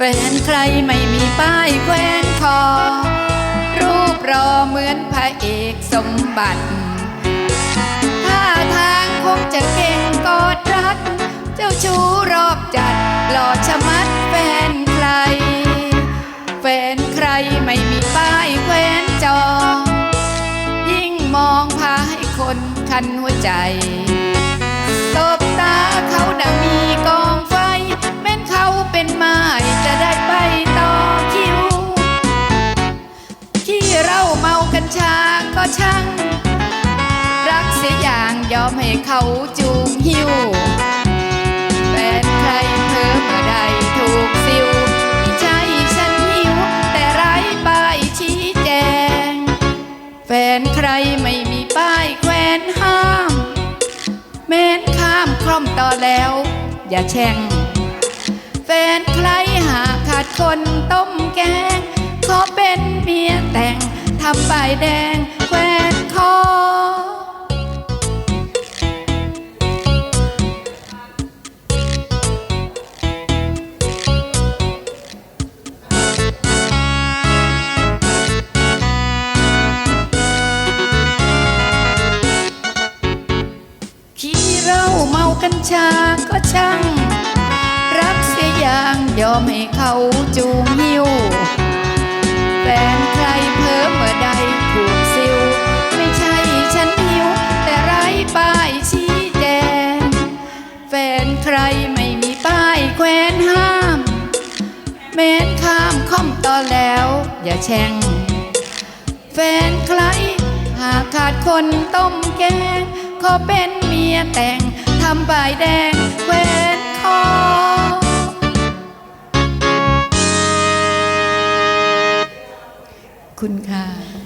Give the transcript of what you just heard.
แฟนใครไม่มีป้ายแขวนคอ รูปรอเหมือนพระเอกสมบัติท่าทางคงจะเก่งกอดรัก เจ้าชู้รอบจัดหล่อชะมัดแฟนใคร แฟนใครไม่มีป้ายแขวนจอ ยิ่งมองพาให้คนคันหัวใจ เป็นไม้จะได้ไปต่อคิว ที่เราเมากัญชาก็ช่าง รักเสียอย่างยอมให้เขาจูงหิวแฟนใครเพิ่มเมื่อใดถูกสิวไม่ใช่ฉันหิว แต่ไร้ป้ายชี้แจง แฟนใครไม่มีป้ายแขวนห้าม แม้นข้ามคล่อมต่อแล้ว อย่าแช่งแฟนใคร คนต้มแกง ขอเป็นเมียแต่งทำป้ายแดงแขวนคอ ขี้เหล้าเมากัญชาก็ช่าง ยอมให้เขาจูงหิวแฟนใครเพิ่มเมื่อใดถูกสิว ไม่ใช่ฉันหิว แต่ไร้ป้ายชี้แจง แฟนใครไม่มีป้ายแขวนห้ามแม้นข้ามค่อมต่อแล้ว อย่าแช่ง แฟนใครหากขาดคนต้มแกงขอเป็นเมียแต่งทำใบแดงแขวนคอ คุณค่ะ